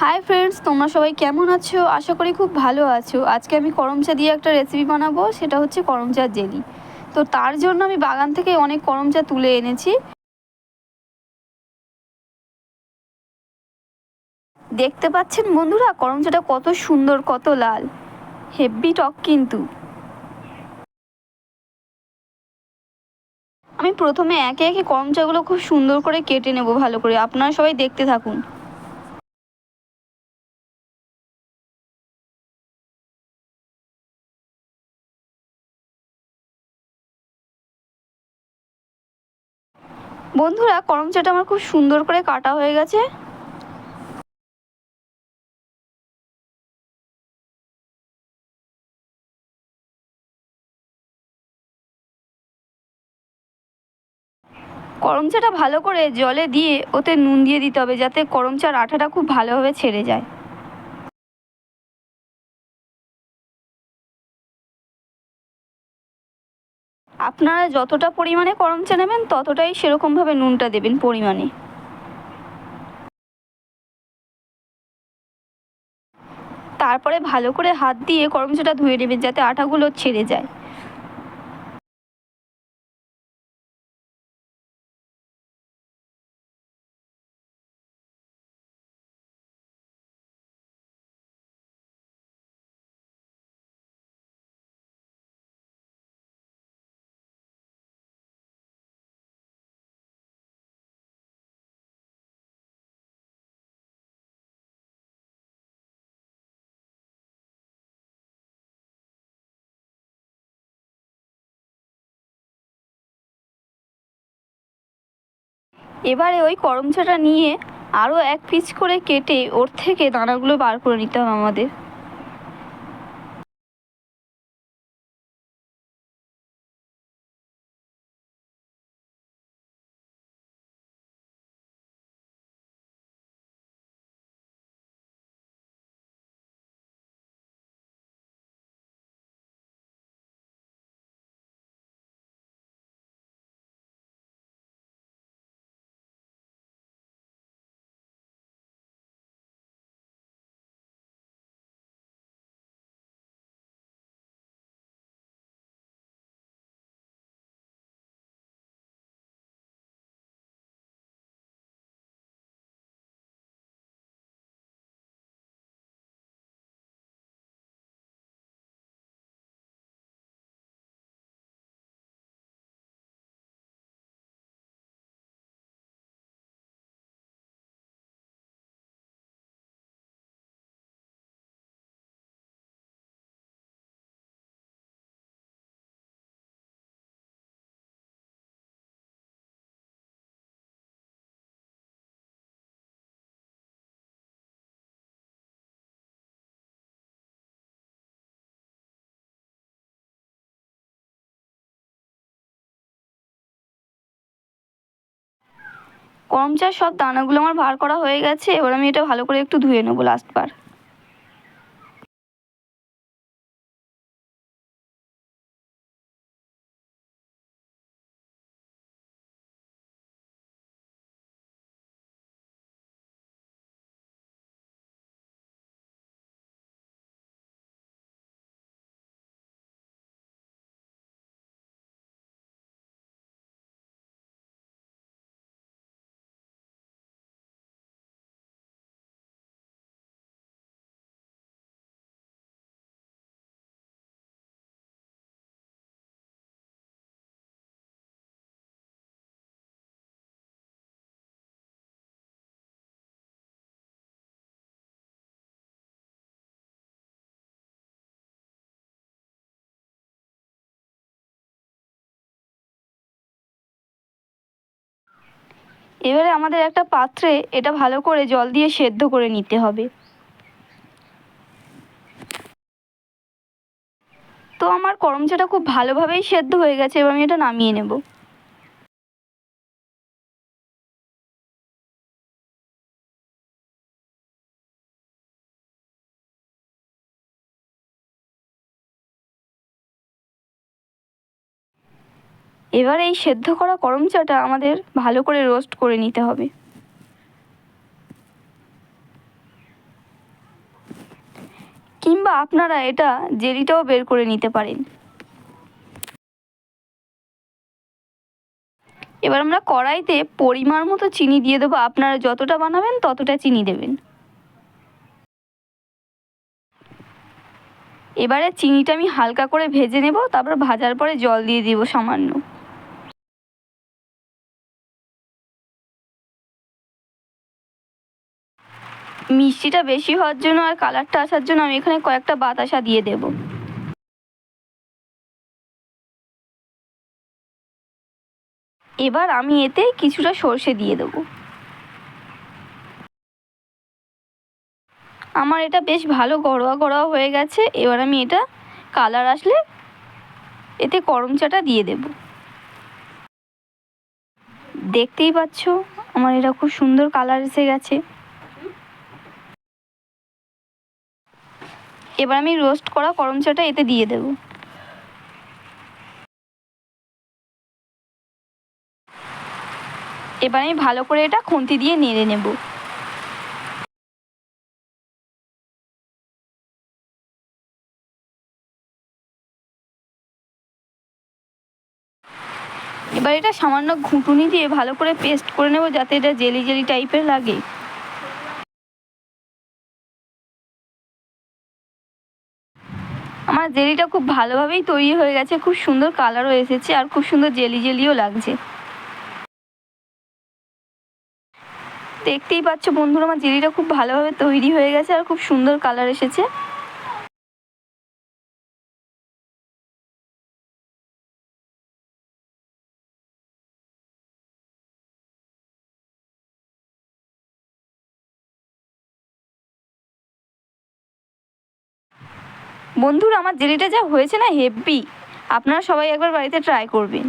Hi friends তোমরা সবাই কেমন আছো? আশা করি খুব ভালো আছো। আজকে আমি করম চা দিয়ে একটা রেসিপি বানাবো, সেটা হচ্ছে করম চা জেলি। তো তার জন্য আমি বাগান থেকে অনেক করম চা তুলে এনেছি। দেখতে পাচ্ছেন বন্ধুরা, করম চাটা কত সুন্দর, কত লাল। হেভি টক কিন্তু। আমি প্রথমে একে একে করম চাগুলো খুব সুন্দর করে কেটে নেব ভালো করে। আপনারা সবাই দেখতে থাকুন। বন্ধুরা, করম চাটা আমার খুব সুন্দর করে কাটা হয়ে গেছে। করম চাটা ভালো করে জলে দিয়ে ওতে নুন দিয়ে দিতে হবে, যাতে করম চার আঠাটা খুব ভালোভাবে ছেড়ে যায়। আপনারা যতটা পরিমাণে করমচা নেবেন, ততটাই সেরকমভাবে নুনটা দেবেন পরিমাণে। তারপরে ভালো করে হাত দিয়ে করমচাটা ধুয়ে নেবেন, যাতে আটাগুলো ছেড়ে যায়। এবারে ওই করমচাটা নিয়ে আরও এক পিচ করে কেটে ওর থেকে দানাগুলো বার করে নিতে হবে আমাদের। করম চার সব দানাগুলো আমার বার করা হয়ে গেছে, এবার আমি এটা ভালো করে একটু ধুয়ে নেব লাস্টবার এবারে আমাদের একটা পাত্রে এটা ভালো করে জল দিয়ে সেদ্ধ করে নিতে হবে। তো আমার করমচাটা খুব ভালোভাবেই সেদ্ধ হয়ে গেছে, এবার আমি এটা নামিয়ে নেব। এবার এই সেদ্ধ করা করম চাটা আমাদের ভালো করে রোস্ট করে নিতে হবে। কিংবা আপনারা এটা জেলিটাও বের করে নিতে পারেন। এবার আমরা কড়াইতে পরিমাণ মতো চিনি দিয়ে দেবো। আপনারা যতটা বানাবেন ততটা চিনি দেবেন। এবারে চিনিটা আমি হালকা করে ভেজে নেব, তারপর ভাজার পরে জল দিয়ে দিব সামান্য। মিষ্টিটা বেশি হওয়ার জন্য আর কালারটা আসার জন্য আমি এখানে কয়েকটা বাতাসা দিয়ে দেব। এবার আমি এতে কিছুটা সর্ষে দিয়ে দেবো। আমার এটা বেশ ভালো গড়োয়া গড়োয়া হয়ে গেছে, এবার আমি এটা কালার আসলে এতে করম চাটা দিয়ে দেব। দেখতেই পাচ্ছ, আমার এটা খুব সুন্দর কালার এসে গেছে। এবার আমি রোস্ট করা করম চাটা এতে দিয়ে দেব। এবার আমি ভালো করে এটা খুন্তি দিয়ে নেড়ে নেব। এবার এটা সামান্য ঘুঁটুনি দিয়ে ভালো করে পেস্ট করে নেব যাতে এটা জেলি জেলি টাইপের লাগে। আমার জেলিটা খুব ভালোভাবেই তৈরি হয়ে গেছে। খুব সুন্দর কালারও এসেছে আর খুব সুন্দর জেলি জেলিও লাগছে। দেখতেই পাচ্ছ বন্ধুরা, আমার জেলিটা খুব ভালোভাবে তৈরি হয়ে গেছে আর খুব সুন্দর কালার এসেছে। বন্ধুরা আমার জেলিটা যা হয়েছে না হেব্বি আপনারা সবাই একবার বাড়িতে ট্রাই করবেন।